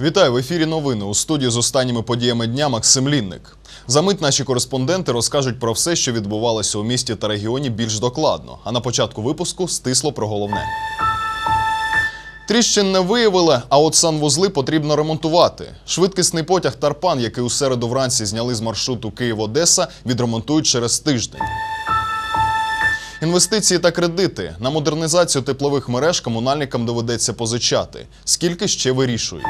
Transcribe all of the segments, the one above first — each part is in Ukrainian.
Вітаю в ефірі. Новини у студії з останніми подіями дня Максим Лінник. За мить наші кореспонденти розкажуть про все, що відбувалося у місті та регіоні більш докладно. А на початку випуску стисло про головне. Тріщин не виявили, а от санвузли потрібно ремонтувати. Швидкісний потяг Тарпан, який у середу вранці зняли з маршруту Київ-Одеса, відремонтують через тиждень. Інвестиції та кредити на модернізацію теплових мереж комунальникам доведеться позичати. Скільки ще вирішують?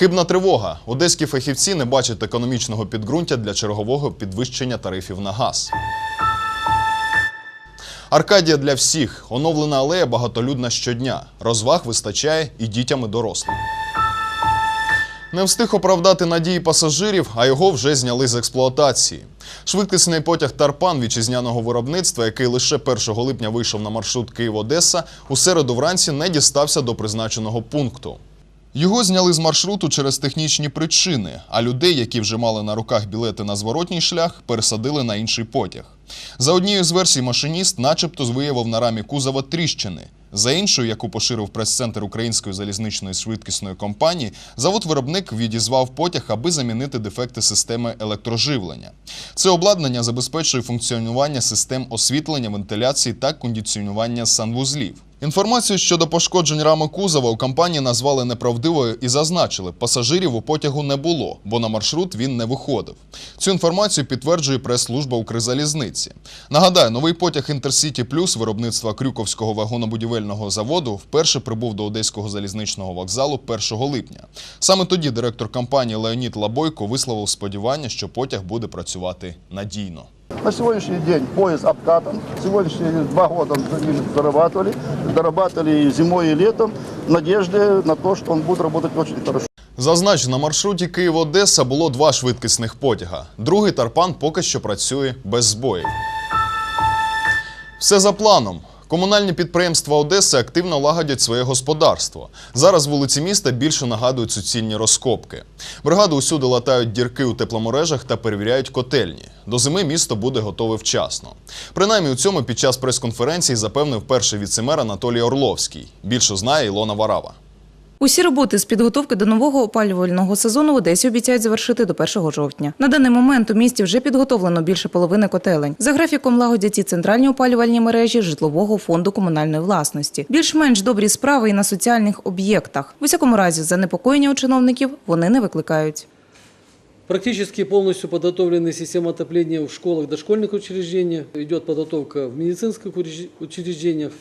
Хибна тривога. Одеські фахівці не бачать економічного підґрунтя для чергового підвищення тарифів на газ. Аркадія для всіх. Оновлена алея багатолюдна щодня. Розваг вистачає і дітям і дорослим. Не встиг оправдати надії пасажирів, а його вже зняли з експлуатації. Швидкісний потяг Тарпан вітчизняного виробництва, який лише 1 липня вийшов на маршрут Київ-Одеса, у середу вранці не дістався до призначеного пункту. Його зняли з маршруту через технічні причини, а людей, які вже мали на руках білети на зворотній шлях, пересадили на інший потяг. За однією з версій, машиніст, начебто, виявив на рамі кузова тріщини. За іншою, яку поширив прес-центр Української залізничної швидкісної компанії, завод-виробник відізвав потяг, аби замінити дефекти системи електроживлення. Це обладнання забезпечує функціонування систем освітлення, вентиляції та кондиціонування санвузлів. Інформацію щодо пошкоджень рами кузова у компанії назвали неправдивою і зазначили, пасажирів у потягу не було, бо на маршрут він не виходив. Цю інформацію підтверджує прес-служба Укрзалізниці. Нагадаю, новий потяг Інтерсіті Плюс виробництва Крюковського вагонобудівельного заводу вперше прибув до Одеського залізничного вокзалу 1 липня. Саме тоді директор компанії Леонід Лабойко висловив сподівання, що потяг буде працювати надійно. На сегодняшний день поезд обкатан. Сегодняшний день два года зарабатывали. Дорабатывали зимой, и летом. В надежде на то, что он будет работать очень хорошо. Зазначу, на маршруті Київ-Одеса було два швидкісних потяга. Другий тарпан поки що працює без збоїв. Все за планом. Комунальні підприємства Одеси активно лагодять своє господарство. Зараз вулиці міста більше нагадують суцільні розкопки. Бригади усюди латають дірки у тепломережах та перевіряють котельні. До зими місто буде готове вчасно. Принаймні у цьому під час прес-конференції запевнив перший віцемер Анатолій Орловський. Більше знає Ілона Варава. Усі роботи з підготовки до нового опалювального сезону в Одесі обіцяють завершити до 1 жовтня. На даний момент у місті вже підготовлено більше половини котелень. За графіком лагодять і центральні опалювальні мережі житлового фонду комунальної власності. Більш-менш добрі справи і на соціальних об'єктах. В усякому разі, занепокоєння у чиновників вони не викликають. Практически полностью подготовлены система отопления в школах, дошкольных учреждениях. Идет подготовка в медицинских учреждениях.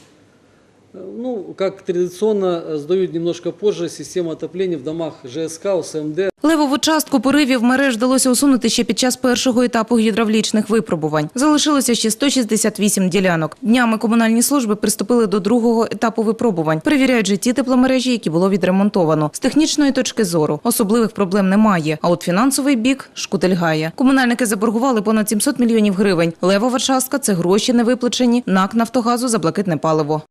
Ну, как традиционно, э, сдают немножко позже система отопления в домах ЖСК, ОСМД. Левову частку поривів мереж вдалося усунути ще під час першого етапу гідравлічних випробувань. Залишилося ще 168 ділянок. Днями комунальні служби приступили до другого етапу випробувань. Перевіряють же ті тепломережі, які було відремонтовано. З технічної точки зору особливих проблем немає. А от фінансовий бік шкутельгає. Комунальники заборгували понад 700 мільйонів гривень. Левова частка це гроші не виплачені. НАК Нафтогазу за блакитне паливо.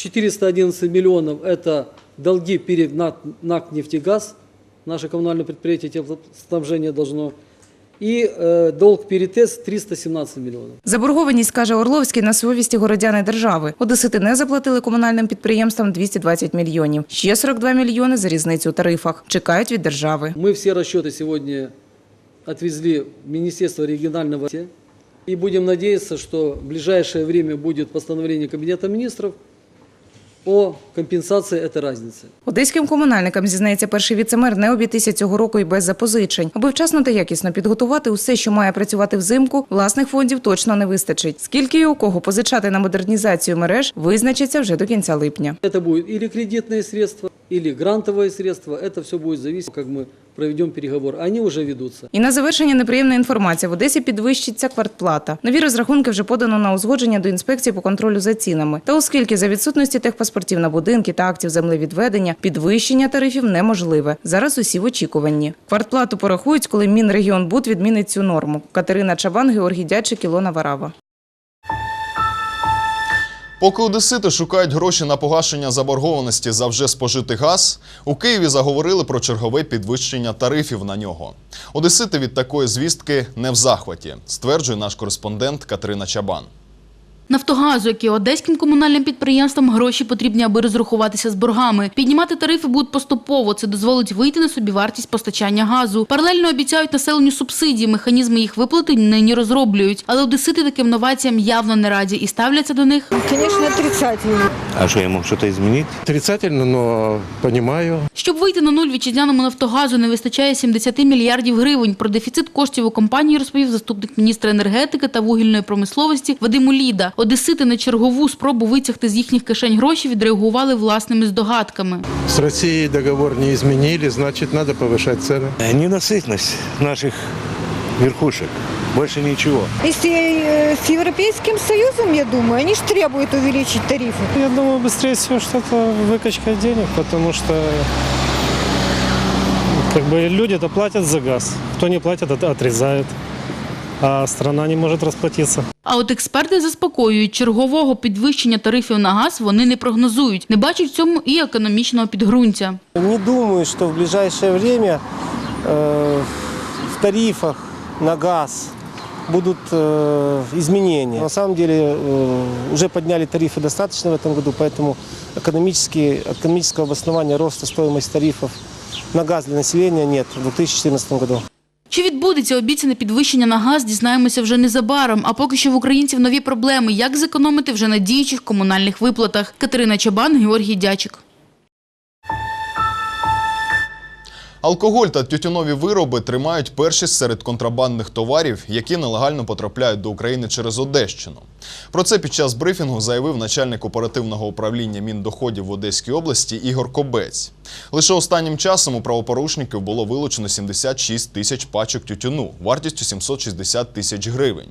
411 миллионов – это долги перед НАК, НАК «Нефтегаз», наше коммунальное предприятие теплоснабжения должно, и э, долг перед ТЭС 317 миллионов. Заборгованість, каже Орловський, на совісті городяни держави. Одесити не заплатили комунальним підприємствам 220 мільйонів. Ще 42 мільйони за різницю у тарифах. Чекають від держави. Мы все расчеты сегодня отвезли в Министерство регионального развития. И будем надеяться, что в ближайшее время будет постановление Кабинета министров о компенсации этой разницы. Одеським комунальникам, зізнається перший віцемер, не обійтися цього року і без запозичень. Аби вчасно та якісно підготувати усе, що має працювати взимку, власних фондів точно не вистачить. Скільки і у кого позичати на модернізацію мереж, визначиться вже до кінця липня. Это будет или кредитные средства, или грантовые средства. Это все будет зависеть, как мы проведем переговоры. Они уже ведутся. І на завершення неприємна інформація. В Одесі підвищиться квартплата. Нові розрахунки вже подано на узгодження до інспекції по контролю за цінами. Та оскільки за відсутності техпаспортів на будинки та актів землевідведення, підвищення тарифів неможливе. Зараз усі в очікуванні. Квартплату порахують, коли Мінрегіонбуд відмінить цю норму. Катерина Чабан, Георгій Дячик, Ілона Варава. Поки одесити шукають гроші на погашення заборгованості за вже спожитий газ, у Києві заговорили про чергове підвищення тарифів на нього. Одесити від такої звістки не в захваті, стверджує наш кореспондент Катерина Чабан. Нафтогазу, як і одеським комунальним підприємствам, гроші потрібні, аби розрахуватися з боргами. Піднімати тарифи будуть поступово. Це дозволить вийти на собі вартість постачання газу. Паралельно обіцяють населенню субсидії. Механізми їх виплати нині розроблюють. Але одесити таким новаціям явно не раді і ставляться до них. Звісно, отрицательно. А что, я мог что-то изменить? Отрицательно, но понимаю. Щоб вийти на нуль вітчизняному Нафтогазу не вистачає 70 мільярдів гривень. Про дефіцит коштів у компанії розповів заступник міністра енергетики та вугільної промисловості Вадим Уліда. Одесити на чергову спробу витягти з їхніх кишень гроші відреагували власними здогадками. С Россией договор не изменили, значит, надо повышать цены. Э, Ненасытность наших верхушек. Больше ничего. Если э, с Европейским Союзом, я думаю, они же требуют увеличить тарифы. Я думаю, быстрее всего, что это выкачка денег, потому что как бы люди-то платят за газ. Кто не платит, это отрезает. А страна не может расплатиться. А от експерти заспокоюють, чергового підвищення тарифів на газ вони не прогнозують. Не бачать в цьому і економічного підґрунтя. Не думаю, что в ближайшее время э, в тарифах на газ будут э, изменения. На самом деле э, уже подняли тарифы достаточно в этом году, поэтому экономически, экономического обоснования роста стоимости тарифов на газ для населения нет в 2014 году. Чи відбудеться обіцяне підвищення на газ, дізнаємося вже незабаром. А поки що в українців нові проблеми, як зекономити вже на діючих комунальних виплатах. Катерина Чабан, Георгій Дячик. Алкоголь та тютюнові вироби тримають першість серед контрабандних товарів, які нелегально потрапляють до України через Одещину. Про це під час брифінгу заявив начальник оперативного управління Міндоходів в Одеській області Ігор Кобець. Лише останнім часом у правопорушників було вилучено 76 тисяч пачок тютюну вартістю 760 тисяч гривень.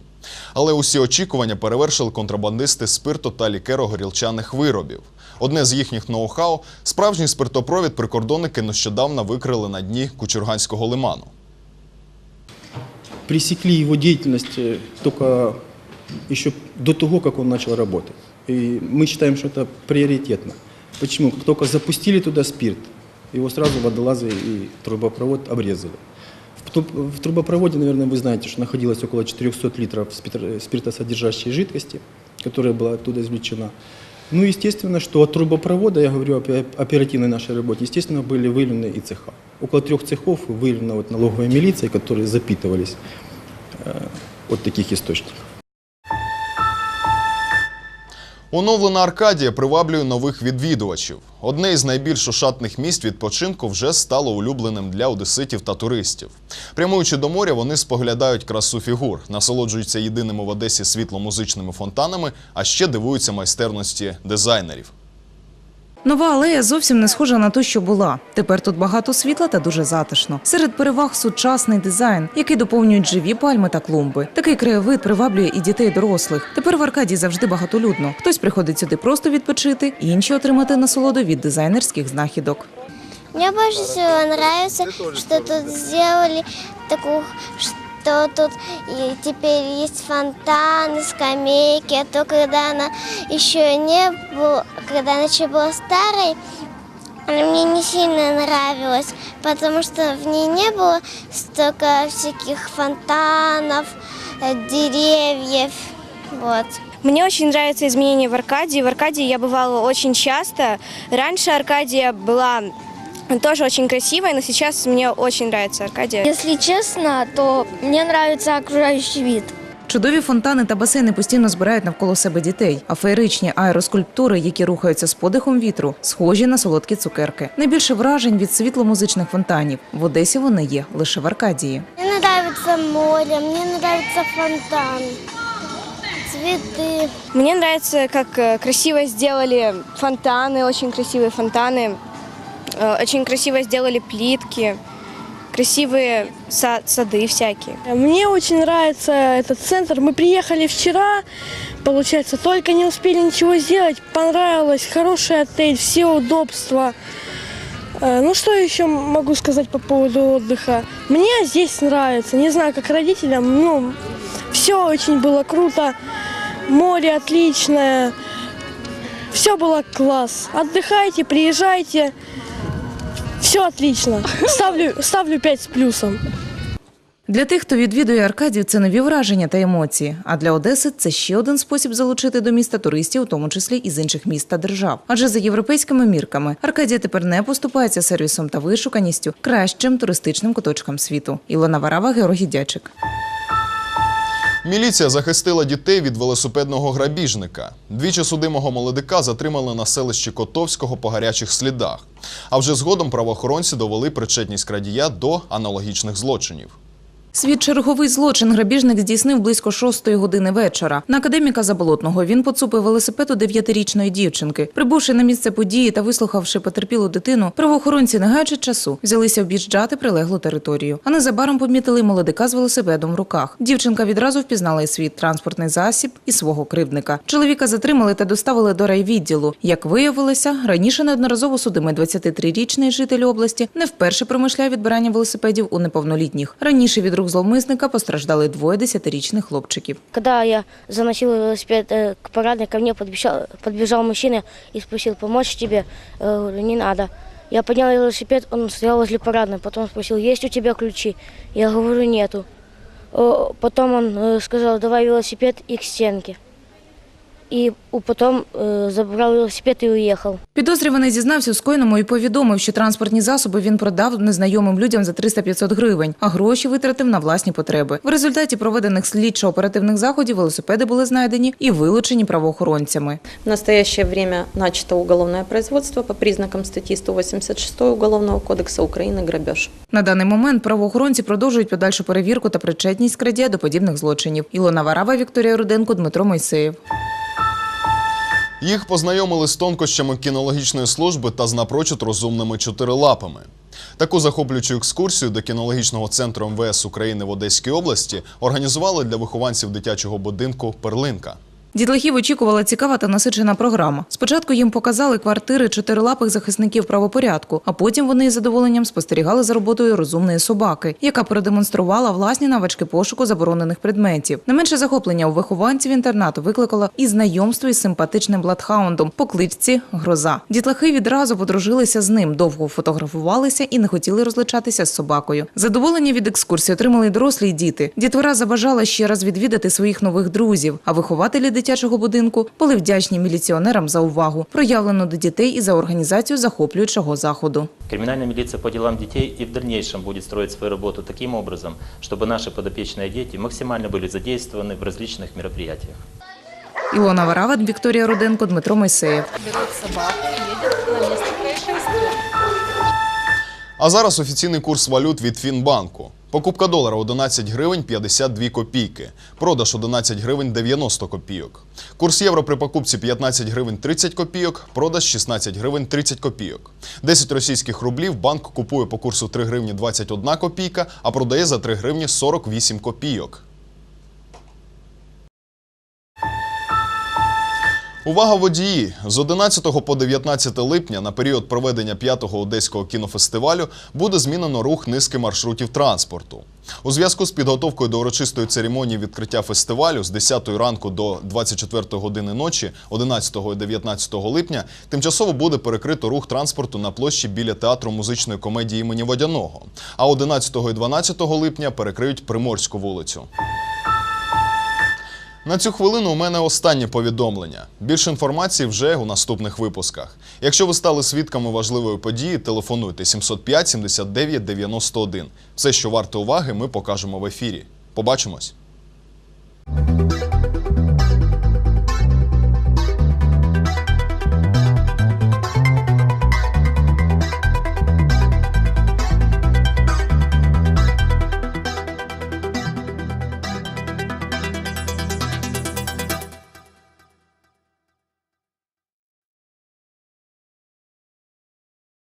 Але усі очікування перевершили контрабандисти спирту та лікеро-горілчаних виробів. Одне з їхніх ноу-хау – справжній спиртопровід прикордонники нещодавно викрили на дні Кучурганського лиману. пресекли его деятельность э, только еще до того, как он начал работать. И мы считаем, что это приоритетно. Почему? Как только запустили туда спирт, его сразу водолазы и трубопровод обрезали. В труб- В трубопроводе, наверное, вы знаете, что находилось около 400 литров спирт- спиртосодержащей жидкости, которая была оттуда извлечена. Ну, естественно, что от трубопровода, я говорю о пе- оперативной нашей работе, естественно, были выявлены и цеха. Около трех цехов выявлено вот налоговой милицией, которые запитывались э, от таких источников. Оновлена Аркадія приваблює нових відвідувачів. Одне із найбільш ошатних місць відпочинку вже стало улюбленим для одеситів та туристів. Прямуючи до моря, вони споглядають красу фігур, насолоджуються єдиними в Одесі світломузичними фонтанами, а ще дивуються майстерності дизайнерів. Нова алея зовсім не схожа на ту, що була. Тепер тут багато світла та дуже затишно. Серед переваг сучасний дизайн, який доповнюють живі пальми та клумби. Такий краєвид приваблює і дітей, і дорослих. Тепер в Аркадії завжди багатолюдно. Хтось приходить сюди просто відпочити, інші отримати насолоду від дизайнерських знахідок. Мне больше всего нравится, что тут сделали такую, что тут и теперь есть фонтаны, скамейки. А то когда она еще не была, когда она еще была старой, она мне не сильно нравилась, потому что в ней не было столько всяких фонтанов, э, деревьев. Вот. Мне очень нравятся изменения в Аркадии. В Аркадии я бывала очень часто. Раньше Аркадия была тоже очень красивая, но сейчас мне очень нравится Аркадия. Если честно, то мне нравится окружающий вид. Чудові фонтани та басейни постійно збирають навколо себе дітей, а феєричні аероскульптури, які рухаються з подихом вітру, схожі на солодкі цукерки. Найбільше вражень від світломузичних фонтанів. В Одесі вони є лише в Аркадії. Мне нравится море, мне нравится фонтан, цветы. Мне нравится, как э, красиво сделали фонтаны, очень красивые фонтаны. Э, Очень красиво сделали плитки, красивые са- сады всякие. Мне очень нравится этот центр. Мы приехали вчера, получается, только не успели ничего сделать. Понравилось, хороший отель, все удобства. Э, Ну, что еще могу сказать по поводу отдыха? Мне здесь нравится, не знаю, как родителям, ну, все очень было круто. Море отличное, Все было класс. Отдыхайте, приезжайте. Все отлично. Ставлю, ставлю 5 з плюсом. Для тих, хто відвідує Аркадію, це нові враження та емоції. А для Одеси це ще один спосіб залучити до міста туристів, у тому числі із інших міст та держав. Адже за європейськими мірками Аркадія тепер не поступається сервісом та вишуканістю кращим туристичним куточкам світу. Ілона Варава, Георгій Дячик. Міліція захистила дітей від велосипедного грабіжника. Двічі судимого молодика затримали на селищі Котовського по гарячих слідах. А вже згодом правоохоронці довели причетність крадія до аналогічних злочинів. Свій черговий злочин грабіжник здійснив близько шостої години вечора. На академіка Заболотного він поцупив велосипед у дев'ятирічної дівчинки. Прибувши на місце події та вислухавши потерпілу дитину, правоохоронці, не гаючи часу, взялися об'їжджати прилеглу територію. А незабаром помітили молодика з велосипедом в руках. Дівчинка відразу впізнала і свій транспортний засіб і свого кривдника. Чоловіка затримали та доставили до райвідділу. Як виявилося, раніше неодноразово судимий 23-річний житель області не вперше промишляє відбирання велосипедів у неповнолітніх. Раніше від рук зловмисника постраждали двоє десятирічних хлопчиків. Коли я заносила велосипед э, к парадной, ко мне подбежал, подбежал мужчина и спросил, помочь тебе? Говорю, не надо. Я поднял велосипед, он стоял возле парадной, потом спросил, есть у тебя ключи? Я говорю, нету. Потім он э, сказал, давай велосипед и к стенке. И у- потом э, забрал велосипед и уехал. Підозрюваний зізнався у скоєному і повідомив, що транспортні засоби він продав незнайомим людям за 300-500 гривень, а гроші витратив на власні потреби. В результаті проведених слідчо-оперативних заходів велосипеди були знайдені і вилучені правоохоронцями. В настоящее время начато уголовное производство по признакам статьи 186 Уголовного кодекса Украины «Грабеж». На даний момент правоохоронці продовжують подальшу перевірку та причетність крадія до подібних злочинів. Ілона Варава, Вікторія Руденко, Дмитро Мойсеєв. Їх познайомили з тонкощами кінологічної служби та з напрочуд розумними чотирилапами. Таку захоплюючу екскурсію до кінологічного центру МВС України в Одеській області організували для вихованців дитячого будинку Перлинка. Дітлахів очікувала цікава та насичена програма. Спочатку їм показали квартири чотирилапих захисників правопорядку, а потім вони із задоволенням спостерігали за роботою розумної собаки, яка продемонструвала власні навички пошуку заборонених предметів. Не менше захоплення у вихованців інтернату викликало і знайомство із симпатичним бладхаундом по кличці Гроза. Дітлахи відразу подружилися з ним, довго фотографувалися і не хотіли розлучатися з собакою. Задоволення від екскурсії отримали дорослі й діти. Дітвора забажала ще раз відвідати своїх нових друзів, а вихователі дитячого будинку були вдячні міліціонерам за увагу, проявлену до дітей і за організацію захоплюючого заходу. Криминальная милиция по делам детей и в дальнейшем будет строить свою работу таким образом, чтобы наши подопечные дети максимально были задействованы в различных мероприятиях. Ілона Варава, Вікторія Руденко, Дмитро Мойсеєв. А зараз офіційний курс валют від Фінбанку. Покупка долара 11 гривень 52 копійки, продаж 11 гривень 90 копійок. Курс євро при покупці 15 гривень 30 копійок, продаж 16 гривень 30 копійок. 10 російських рублів банк купує по курсу 3 гривні 21 копійка, а продає за 3 гривні 48 копійок. Увага водії! З 11 по 19 липня на період проведення 5-го одеського кінофестивалю буде змінено рух низки маршрутів транспорту. У зв'язку з підготовкою до урочистої церемонії відкриття фестивалю з 10 ранку до 24 години ночі, 11 і 19 липня, тимчасово буде перекрито рух транспорту на площі біля театру музичної комедії імені Водяного. А 11 і 12 липня перекриють Приморську вулицю. На цю хвилину у мене останнє повідомлення. Більше інформації вже у наступних випусках. Якщо ви стали свідками важливої події, телефонуйте 705 79 91. Все, що варте уваги, ми покажемо в ефірі. Побачимось!